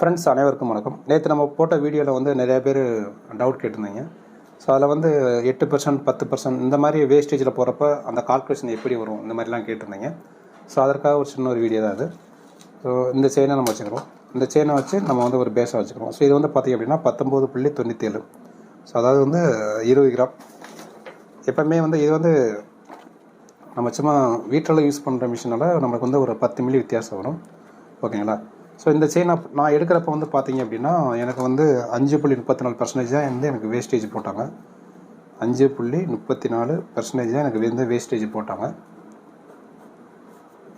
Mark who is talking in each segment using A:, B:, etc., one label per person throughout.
A: Friends அனைவருக்கும் வணக்கம். நேற்று நம்ம போட்ட வீடியோவில் வந்து நிறைய பேர் டவுட் கேட்டிருந்தீங்க. ஸோ அதில் வந்து எட்டு பர்சன்ட் பத்து பர்சன்ட் இந்த மாதிரி வேஸ்டேஜில் போகிறப்ப அந்த கால்குலேஷன் எப்படி வரும்? இந்த மாதிரிலாம் கேட்டிருந்தீங்க. ஸோ அதற்காக ஒரு சின்ன ஒரு வீடியோ தான் அது. ஸோ இந்த செயினை நம்ம வச்சுக்கிறோம். இந்த செயினை வச்சு நம்ம வந்து ஒரு பேஸாக வச்சுக்கிறோம். ஸோ இது வந்து பார்த்திங்க அப்படின்னா பத்தொம்போது புள்ளி தொண்ணூற்றேழு ஸோ அதாவது வந்து இருபது கிராம். எப்போவுமே வந்து இது வந்து நம்ம சும்மா வீட்டில் யூஸ் பண்ணுற மிஷினால் நம்மளுக்கு வந்து ஒரு பத்து மில்லி வித்தியாசம் வரும். ஓகேங்களா? ஸோ இந்த செயின் நான் எடுக்கிறப்ப வந்து பார்த்தீங்க அப்படின்னா எனக்கு வந்து அஞ்சு புள்ளி முப்பத்தி நாலு பர்சன்டேஜ் தான் வந்து எனக்கு வேஸ்டேஜ் போட்டாங்க. அஞ்சு புள்ளி முப்பத்தி நாலு பர்சன்டேஜ் தான் எனக்கு வந்து வேஸ்டேஜ் போட்டாங்க.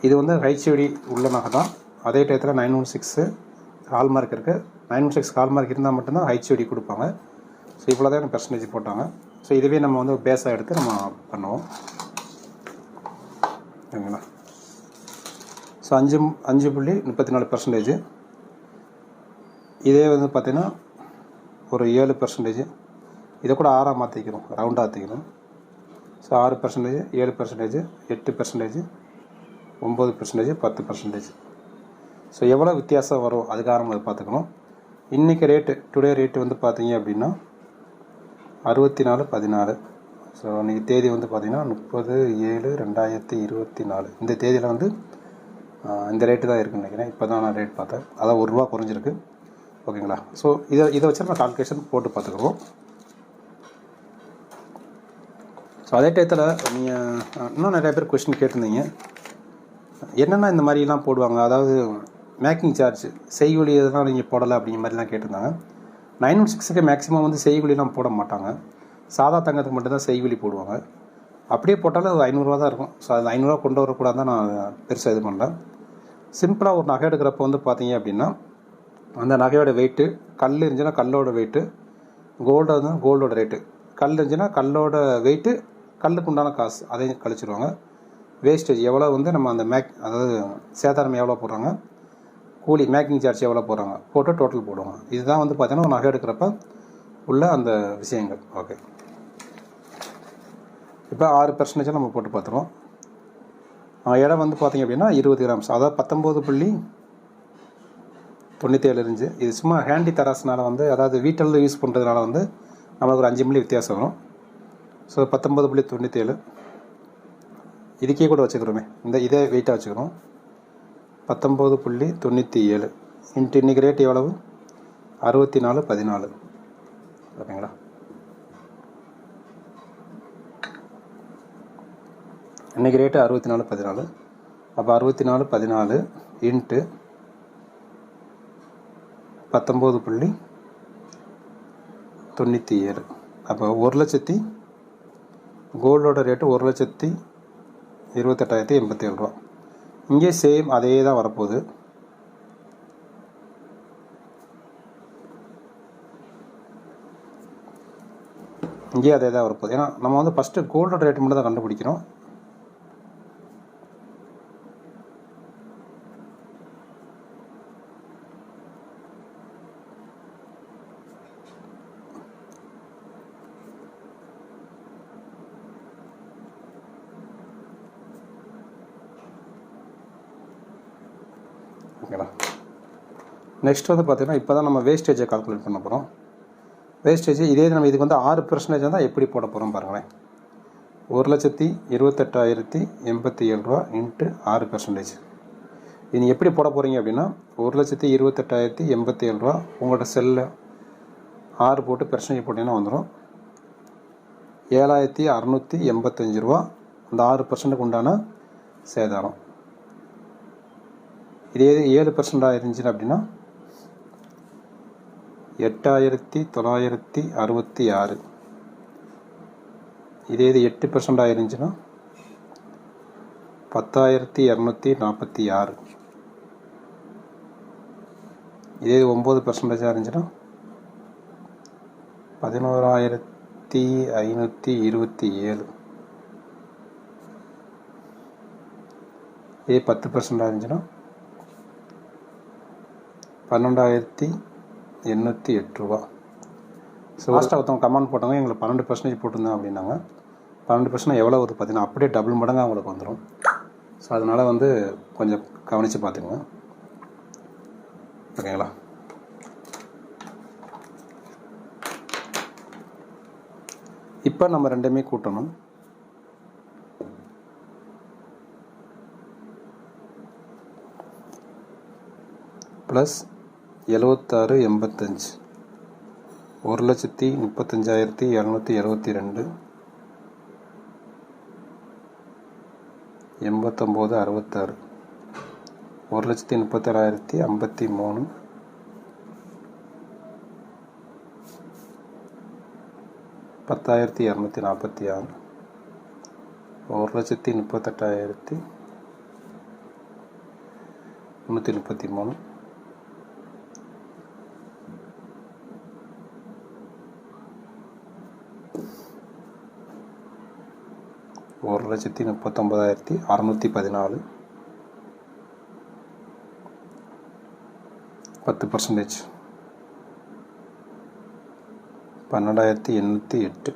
A: இது வந்து ஹைச்ஓடி உள்ள நகை தான். அதே டயத்தில் நைன் ஒன் சிக்ஸு ஹால்மார்க் இருக்குது நைன் ஒன் சிக்ஸ் ஹால்மார்க் இருந்தால் மட்டும்தான் ஹைச்ஓடி கொடுப்பாங்க. ஸோ இவ்வளோ தான் எனக்கு பர்சன்டேஜ் போட்டாங்க. ஸோ இதுவே நம்ம வந்து பேஸாக எடுத்து நம்ம பண்ணுவோம். ஓகேங்களா ஸோ அஞ்சு அஞ்சு புள்ளி முப்பத்தி நாலு பர்சன்டேஜ் இதே வந்து பார்த்திங்கன்னா ஒரு ஏழு பர்சன்டேஜ் இதை கூட ஆறாக மாற்றிக்கணும் ரவுண்டாக ஆற்றிக்கணும் ஸோ ஆறு பர்சன்டேஜ் ஏழு பர்சன்டேஜ் எட்டு பர்சன்டேஜ் ஒம்பது பர்சன்டேஜ் பத்து பர்சன்டேஜ் ஸோ எவ்வளோ வித்தியாசம் வரும் அதுக்காக நம்ம அதை பார்த்துக்கணும். இன்றைக்கி ரேட்டு டுடே ரேட்டு வந்து பார்த்தீங்க அப்படின்னா அறுபத்தி நாலு பதினாலு. ஸோ அன்றைக்கி தேதி வந்து பார்த்திங்கன்னா முப்பது ஏழு ரெண்டாயிரத்தி இருபத்தி நாலு. இந்த தேதியில் வந்து இந்த ரேட்டு தான் இருக்குன்னு நினைக்கிறேன். இப்போ தான் நான் ரேட் பார்த்தேன். அதான் ஒரு ரூபா குறைஞ்சிருக்கு. ஓகேங்களா? ஸோ இதை இதை வச்சு நம்ம கால்குலேஷன் போட்டு பார்த்துக்குறோம் ஸோ அதே டயத்தில் நீங்கள் இன்னும் நிறைய பேர் கொஸ்டின் கேட்டிருந்தீங்க. என்னென்ன இந்த மாதிரிலாம் போடுவாங்க? அதாவது மேக்கிங் சார்ஜ் செய்கூலி இதெல்லாம் நீங்கள் போடலை அப்படிங்கிற மாதிரிலாம் கேட்டிருந்தாங்க. நைன் ஒன் சிக்ஸுக்கு மேக்ஸிமம் வந்து செய்கூலிலாம் போட மாட்டாங்க. சாதா தங்கத்துக்கு மட்டும்தான் செய்கூலி போடுவாங்க. அப்படியே போட்டாலும் அது ஐநூறுரூவா தான் இருக்கும். ஸோ அது ஐநூறுரூவா கொண்டு வரக்கூடாது தான் நான் பெருசாக இது பண்ணல. சிம்பிளாக ஒரு நகை எடுக்கிறப்ப வந்து பார்த்தீங்க அப்படின்னா அந்த நகையோட வெயிட்டு கல் இருந்துச்சுன்னா கல்லோட வெயிட்டு கோல்டு வந்து கோல்டோட ரேட்டு கல் இருந்துச்சுன்னா கல்லோட வெயிட்டு கல்லுக்கு உண்டான காசு. அதையும் கழிச்சிருவாங்க. வேஸ்டேஜ் எவ்வளோ வந்து நம்ம அந்த மேக் அதாவது சேதாரம் எவ்வளோ போடுறாங்க? கூலி மேக்கிங் சார்ஜ் எவ்வளோ போடுறாங்க? போட்டு டோட்டல் போடுவாங்க. இதுதான் வந்து பார்த்தீங்கன்னா ஒரு நகை எடுக்கிறப்ப உள்ள அந்த விஷயங்கள். ஓகே இப்போ ஆறு பர்சன்டேஜாக நம்ம போட்டு பார்த்துருவோம். இடம் வந்து பார்த்திங்க அப்படின்னா இருபது கிராம்ஸ் அதாவது பத்தொம்போது புள்ளி தொண்ணூற்றேழு இருந்துச்சு இது சும்மா ஹேண்டி தராசுனால வந்து அதாவது வீட்டில் யூஸ் பண்ணுறதுனால வந்து நம்மளுக்கு ஒரு அஞ்சு மில்லி வித்தியாசம் வரும். ஸோ பத்தொம்பது புள்ளி தொண்ணூற்றேழு இதுக்கே கூட வச்சுக்கிறோமே. இந்த இதே வெயிட்டாக வச்சுக்கிறோம். பத்தொம்பது புள்ளி தொண்ணூற்றி ஏழு இன்ட்டு இன்றைக்கி ரேட் எவ்வளவு? அறுபத்தி நாலு பதினாலு. ஓகேங்களா இன்றைக்கி ரேட்டு அறுபத்தி நாலு பதினாலு. அப்போ அறுபத்தி நாலு பதினாலு இன்ட்டு பத்தொம்போது புள்ளி தொண்ணூற்றி ஏழு அப்போ ஒரு லட்சத்தி கோல்டோட ரேட்டு ஒரு லட்சத்தி இருபத்தெட்டாயிரத்தி எண்பத்தி ஏழு ரூபா. இங்கே சேம் அதே தான் வரப்போகுது. இங்கேயே அதே தான் வரப்போகுது. ஏன்னா நம்ம வந்து ஃபஸ்ட்டு கோல்டோட ரேட்டு மட்டும் தான் கண்டுபிடிக்கிறோம். ஓகேங்களா நெக்ஸ்ட் வந்து பார்த்தீங்கன்னா இப்போ தான் நம்ம வேஸ்டேஜை கால்குலேட் பண்ண போகிறோம் வேஸ்டேஜ் இதே நம்ம இதுக்கு வந்து ஆறு பர்சன்டேஜ் தான் எப்படி போட போகிறோம் பாருங்களேன். ஒரு லட்சத்தி இருபத்தெட்டாயிரத்தி எண்பத்தி ஏழு ரூபா இன்ட்டு ஆறு பர்சன்டேஜ் இது நீங்கள் எப்படி போட போகிறீங்க அப்படின்னா ஒரு லட்சத்தி இருபத்தெட்டாயிரத்தி எண்பத்தி ஏழு ரூபா உங்களோட செல்லில் ஆறு போட்டு பர்சன்டேஜ் போட்டிங்கன்னா வந்துடும் ஏழாயிரத்தி அறநூற்றி எண்பத்தஞ்சு ரூபா அந்த ஆறு பர்சன்ட்டுக்கு உண்டான சேதாரம். இதே இது ஏழு பர்சன்டாக இருந்துச்சு அப்படின்னா எட்டாயிரத்தி தொள்ளாயிரத்தி அறுபத்தி ஆறு. இதே இது எட்டு பர்சன்டாக இருந்துச்சுன்னா பத்தாயிரத்தி இரநூத்தி நாற்பத்தி ஆறு. இதே இது ஒம்பது பர்சன்டேஜாக இருந்துச்சுன்னா பதினோராயிரத்தி ஐநூற்றி இருபத்தி ஏழு. இதே பத்து பர்சன்டாக இருந்துச்சுன்னா பன்னெண்டாயிரத்தி எண்ணூற்றி எட்டு ரூபா. ஸோ லாஸ்ட்டாக ஒருத்தவங்க கமெண்ட் போட்டாங்க எங்களுக்கு பன்னெண்டு பர்சன்டேஜ் போட்டிருந்தேன் அப்படின்னாங்க. பன்னெண்டு பர்சன்ட் எவ்வளோ வருது பார்த்தீங்கன்னா அப்படியே டபுள் மடங்காக அவங்களுக்கு வந்துடும் ஸோ அதனால் வந்து கொஞ்சம் கவனித்து பார்த்துக்கோங்க. ஓகேங்களா? இப்போ நம்ம ரெண்டுமே கூட்டணும். ப்ளஸ் எழுவத்தாறு எண்பத்தஞ்சு. ஒரு லட்சத்தி முப்பத்தஞ்சாயிரத்தி இரநூத்தி எழுபத்தி ரெண்டு எண்பத்தொம்போது அறுபத்தாறு ஒரு லட்சத்தி முப்பத்தேழாயிரத்தி ஐம்பத்தி மூணு. பத்தாயிரத்தி இரநூத்தி நாற்பத்தி ஆறு. ஒரு லட்சத்தி முப்பத்தெட்டாயிரத்தி முந்நூற்றி முப்பத்தி மூணு ஒரு லட்சத்தி முப்பத்தொம்பதாயிரத்தி அறநூற்றி பதினாலு. பத்து பர்சன்டேஜ் பன்னெண்டாயிரத்தி எண்ணூற்றி எட்டு.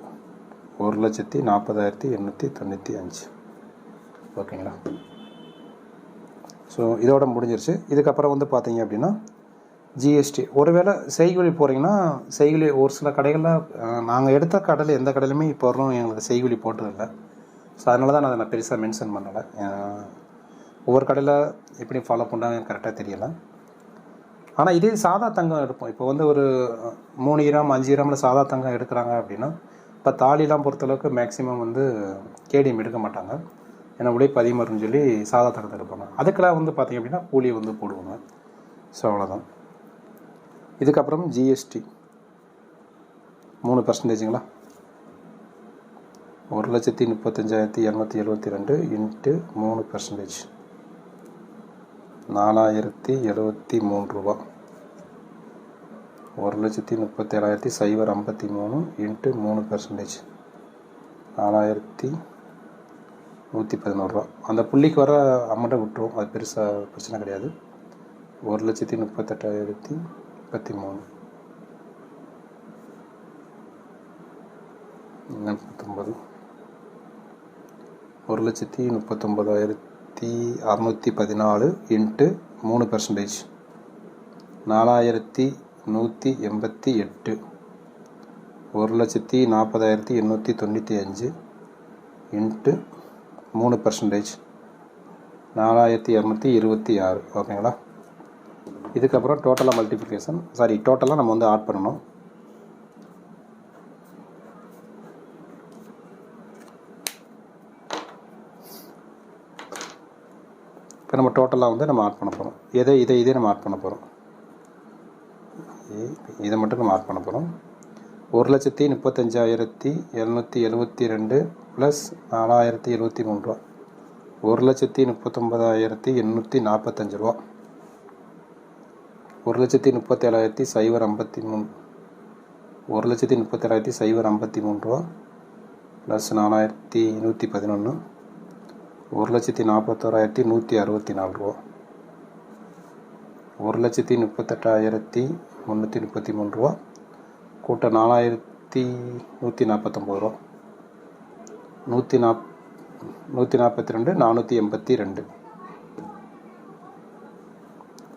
A: ஒரு லட்சத்தி நாற்பதாயிரத்தி எண்ணூற்றி தொண்ணூற்றி அஞ்சு. ஓகேங்களா ஸோ இதோட முடிஞ்சிருச்சு. இதுக்கப்புறம் வந்து பார்த்தீங்க அப்படின்னா ஜிஎஸ்டி ஒருவேளை செய்கூலி போகிறீங்கன்னா செய்கூலி ஒரு சில கடைகளில் நாங்கள் எடுத்த கடையில் எந்த கடையிலுமே இப்போ வரலும் எங்களுக்கு செய்கூலி போட்டதில்லை. ஸோ அதனால தான் நான் அதை நான் பெருசாக மென்ஷன் பண்ணலை. ஒவ்வொரு கடையில் எப்படி ஃபாலோ பண்ணாங்க கரெக்டாக தெரியலை. ஆனால் இதே சாதா தங்கம் எடுப்போம். இப்போ வந்து ஒரு மூணு கிராம் அஞ்சு கிராமில் சாதா தங்கம் எடுக்கிறாங்க அப்படின்னா இப்போ தாலிலாம் பொறுத்தளவுக்கு மேக்ஸிமம் வந்து கேடிஎம் எடுக்க மாட்டாங்க. ஏன்னா உழைப்பு அதிகமாக இருக்குன்னு சொல்லி சாதா தங்கத்தை எடுப்பாங்க. அதுக்கெல்லாம் வந்து பார்த்தீங்க அப்படின்னா கூலி வந்து போடுவாங்க. ஸோ அவ்வளோதான் இதுக்கப்புறம் ஜிஎஸ்டி மூணு பர்சன்டேஜுங்களா ஒரு லட்சத்தி முப்பத்தஞ்சாயிரத்தி இரநூத்தி எழுபத்தி ரெண்டு இன்ட்டு மூணு பர்சன்டேஜ் நாலாயிரத்தி எழுபத்தி மூணு ரூபா. ஒரு லட்சத்தி முப்பத்தேழாயிரத்தி சைபர் ஐம்பத்தி மூணு இன்ட்டு மூணு பர்சன்டேஜ் நாலாயிரத்தி நூற்றி பதினோருவா அந்த புள்ளிக்கு வர அமௌண்ட்டை விட்டுரும் அது பெருசாக பிரச்சனை கிடையாது. ஒரு லட்சத்தி முப்பத்தெட்டாயிரத்தி முப்பத்தி மூணு. முப்பத்தொம்பது ஒரு லட்சத்தி முப்பத்தொம்பதாயிரத்தி அறநூற்றி பதினாலு இன்ட்டு மூணு பர்சன்டேஜ் நாலாயிரத்தி நூற்றி எண்பத்தி எட்டு. ஒரு லட்சத்தி நாற்பதாயிரத்தி எண்ணூற்றி தொண்ணூற்றி அஞ்சு இன்ட்டு மூணு பர்சன்டேஜ் நாலாயிரத்தி இரநூத்தி இருபத்தி ஆறு ஓகேங்களா? இதுக்கப்புறம் டோட்டலாக மல்டிப்ளிகேஷன் சாரி டோட்டலாக நம்ம வந்து ஆட் பண்ணணும். இப்போ நம்ம டோட்டலாக வந்து நம்ம ஆட் பண்ண போகிறோம் எதை இதை இதே நம்ம ஆட் பண்ண போகிறோம் இதை மட்டும் நம்ம ஆட் பண்ண போகிறோம் ஒரு லட்சத்தி முப்பத்தஞ்சாயிரத்தி எழுநூற்றி எழுபத்தி ரெண்டு ப்ளஸ் நாலாயிரத்தி எழுபத்தி மூணு ரூபா. ஒரு லட்சத்தி முப்பத்தொம்பதாயிரத்தி எண்ணூற்றி நாற்பத்தஞ்சு ரூபா. ஒரு லட்சத்தி முப்பத்தேழாயிரத்தி சைபர் ஐம்பத்தி மூணு ஒரு லட்சத்தி முப்பத்தேழாயிரத்தி சைபர் ஐம்பத்தி மூணு ரூபா. ப்ளஸ் நாலாயிரத்தி நூற்றி பதினொன்று ஒரு லட்சத்தி நாற்பத்தோராயிரத்தி நூற்றி அறுபத்தி நாலு ரூபா. ஒரு லட்சத்தி முப்பத்தெட்டாயிரத்தி முந்நூற்றி முப்பத்தி மூணு ரூபா. கூட்ட நாலாயிரத்தி நூற்றி நாற்பத்தொம்பது ரூபா. நூற்றி நாப் நூற்றி நாற்பத்தி ரெண்டு நானூற்றி எண்பத்தி ரெண்டு.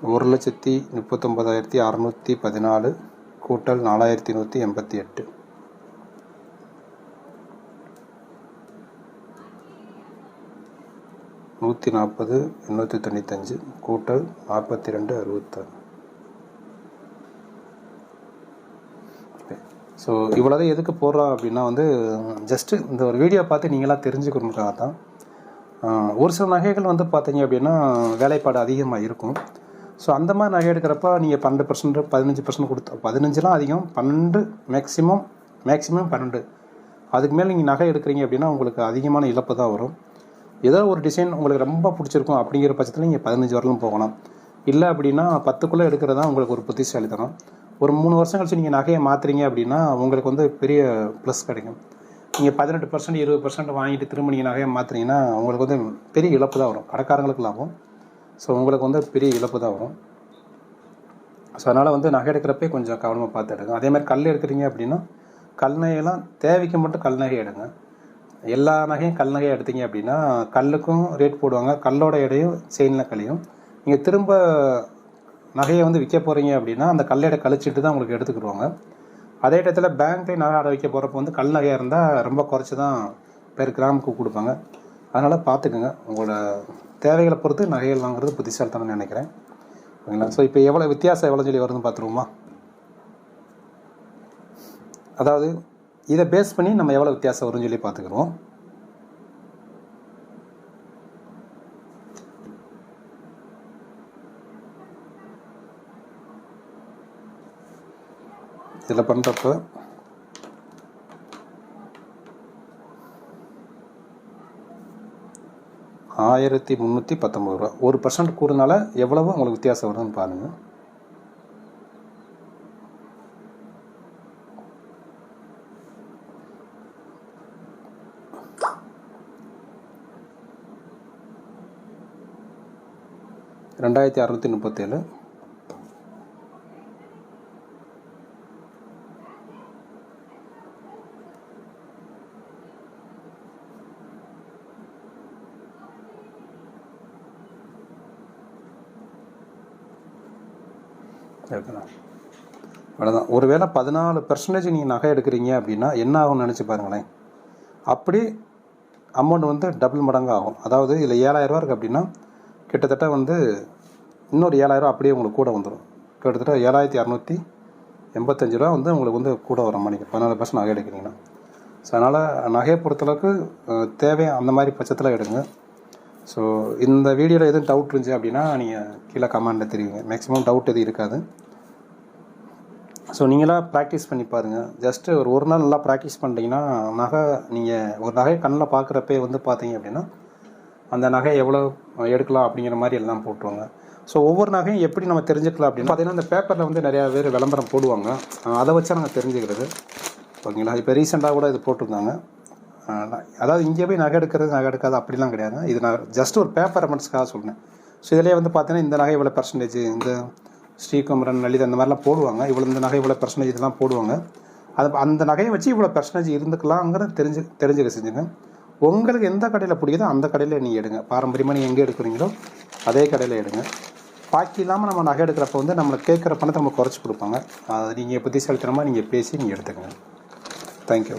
A: ஒரு லட்சத்தி முப்பத்தொம்பதாயிரத்தி அறநூற்றி பதினாலு கூட்டல் நாலாயிரத்தி நூற்றி எண்பத்தி எட்டு. நூற்றி நாற்பது எண்ணூற்றி தொண்ணூத்தஞ்சு கூட்டல் நாற்பத்தி ரெண்டு அறுபத்தாறு ஸோ இவ்வளோதான் எதுக்கு போடுறோம் அப்படின்னா வந்து ஜஸ்ட்டு இந்த ஒரு வீடியோ பார்த்து நீங்களாம் தெரிஞ்சுக்கணுக்காக தான். ஒரு சில நகைகள் வந்து பார்த்தீங்க அப்படின்னா வேலைப்பாடு அதிகமாக இருக்கும். ஸோ அந்த மாதிரி நகை எடுக்கிறப்ப நீங்கள் பன்னெண்டு பர்சன்ட் பதினஞ்சு பர்சன்ட் கொடுத்தா பதினஞ்சுலாம் அதிகம் பன்னெண்டு மேக்ஸிமம் மேக்ஸிமம் பன்னெண்டு. அதுக்கு மேலே நீங்கள் நகை எடுக்கிறீங்க அப்படின்னா உங்களுக்கு அதிகமான இழப்பு தான் வரும். ஏதோ ஒரு டிசைன் உங்களுக்கு ரொம்ப பிடிச்சிருக்கும் அப்படிங்கிற பட்சத்தில் நீங்கள் பதினஞ்சு வரலும் போகலாம் இல்லை அப்படின்னா பத்துக்குள்ளே எடுக்கிறது தான் உங்களுக்கு ஒரு புத்திசாலித்தனம். ஒரு மூணு வருஷம் கழிச்சு நீங்கள் நகையை மாற்றுறீங்க அப்படின்னா உங்களுக்கு வந்து பெரிய ப்ளஸ் கிடைக்கும். நீங்கள் பதினெட்டு பர்சன்ட் இருபது பர்சன்ட் வாங்கிட்டு திரும்ப நீங்கள் நகையை மாற்றுறீங்கன்னா உங்களுக்கு வந்து பெரிய இழப்பு தான் வரும். கடைக்காரங்களுக்கு லாபம். ஸோ உங்களுக்கு வந்து பெரிய இழப்பு தான் வரும். ஸோ அதனால் வந்து நகை எடுக்கிறப்பே கொஞ்சம் கவனமாக பார்த்து எடுங்க. அதே மாதிரி கல் எடுக்கிறீங்க அப்படின்னா கல் நகையெல்லாம் தேவைக்கு மட்டும் கல் நகை எடுங்க. எல்லா நகையும் கல் நகையை எடுத்தீங்க அப்படின்னா கல்லுக்கும் ரேட் போடுவாங்க. கல்லோட எடையும் செயினில் கழியும். நீங்கள் திரும்ப நகையை வந்து விற்க போகிறீங்க அப்படின்னா அந்த கல்லையை கழிச்சிட்டு தான் உங்களுக்கு எடுத்துக்கிடுவாங்க. அதே இடத்துல பேங்க்லேயும் நகை அடை வைக்க போகிறப்ப வந்து கல் நகையாக இருந்தால் ரொம்ப குறைச்சி தான் பேர் கிராமுக்கு கொடுப்பாங்க. அதனால் பார்த்துக்குங்க உங்களோட தேவைகளை பொறுத்து நகைகள் வாங்குறது புத்திசாலித்தனம் நினைக்கிறேன். ஓகேங்களா? ஸோ இப்போ எவ்வளோ வித்தியாசம் எவ்வளோ சொல்லி வருதுன்னு பார்த்துருவோமா அதாவது இதை பேஸ் பண்ணி நம்ம எவ்வளோ வித்தியாசம் வரும்னு சொல்லி பார்த்துக்குறோம். இதில் பண்ணுறப்ப ஆயிரத்தி முந்நூற்றி பத்தொம்பது ரூபா. ஒரு பர்சன்ட் கூடுனால எவ்வளவு உங்களுக்கு வித்தியாசம் வருதுன்னு பாருங்கள் ரெண்டாயிரத்தி அறுநூற்றி முப்பத்தேழு. இருக்குண்ணா அவ்வளோதான் ஒருவேளை பதினாலு பெர்சன்டேஜ் நீங்கள் நகை எடுக்கிறீங்க அப்படின்னா என்ன ஆகும்னு நினச்சி பாருங்களேன். அப்படி அமௌண்ட் வந்து டபுள் மடங்கு ஆகும் அதாவது இதில் ஏழாயிரரூவா இருக்குது அப்படின்னா கிட்டத்தட்ட வந்து இன்னொரு ஏழாயிரம் அப்படியே உங்களுக்கு கூட வந்துடும் கிட்டத்தட்ட ஏழாயிரத்தி இரநூத்தி எண்பத்தஞ்சு ரூபா வந்து உங்களுக்கு வந்து கூட வர மாட்டேங்குது பதினாலு பர்சன்ட் நகை எடுக்கிறீங்கன்னா. ஸோ அதனால் நகையை பொறுத்தளவுக்கு தேவை அந்த மாதிரி பட்சத்தில் எடுங்க. ஸோ இந்த வீடியோவில் எதுவும் டவுட் இருந்துச்சு அப்படின்னா நீங்கள் கீழே கமெண்ட்டில் தெரியுங்க மேக்ஸிமம் டவுட் எதுவும் இருக்காது. ஸோ நீங்களாக ப்ராக்டிஸ் பண்ணி பாருங்கள் ஜஸ்ட்டு ஒரு ஒரு நாள் நல்லா ப்ராக்டிஸ் பண்ணிட்டீங்கன்னா நகை நீங்கள் ஒரு நகை கண்ணில் பார்க்குறப்பே வந்து பார்த்தீங்க அப்படின்னா அந்த நகை எவ்வளோ எடுக்கலாம் அப்படிங்கிற மாதிரி எல்லாம் போட்டுருவாங்க. ஸோ ஒவ்வொரு நகையும் எப்படி நம்ம தெரிஞ்சுக்கலாம் அப்படின்னு பார்த்தீங்கன்னா இந்த பேப்பரில் வந்து நிறையா பேர் விளம்பரம் போடுவாங்க. அதை வச்சா நாங்கள் தெரிஞ்சுக்கிறது. ஓகேங்களா? இப்போ ரீசெண்டாக கூட இது போட்டிருந்தாங்க. அதாவது இங்கே போய் நகை எடுக்கிறது நகை எடுக்காது அப்படிலாம் கிடையாது. இது நான் ஜஸ்ட் ஒரு பேப்பர் ரெஃபரன்ஸ்க்காக சொன்னேன் ஸோ இதிலே வந்து பார்த்தீங்கன்னா இந்த நகை இவ்வளோ பர்சன்டேஜ் இந்த ஸ்ரீகுமரன் லலிதா அந்த மாதிரிலாம் போடுவாங்க. இவ்வளோ இந்த நகை இவ்வளோ பர்சன்டேஜ் இதெல்லாம் போடுவாங்க. அது அந்த நகையை வச்சு இவ்வளோ பர்சன்டேஜ் இருந்துக்கலாங்கிறத தெரிஞ்சு தெரிஞ்சுக்க செஞ்சுங்க. உங்களுக்கு எந்த கடையில் பிடிக்குதோ அந்த கடையில் நீங்கள் எடுங்க. பாரம்பரியமாக நீங்கள் எங்கே எடுக்கிறீங்களோ அதே கடையில் எடுங்க. பாக்கி இல்லாமல் நம்ம நகை எடுக்கிறப்ப வந்து நம்மளை கேட்குற பணத்தை நம்ம குறைச்சி கொடுப்பாங்க. அதை நீங்கள் புத்திசாலித்தனமாக நீங்கள் பேசி நீங்கள் எடுத்துக்கங்க. தேங்க்யூ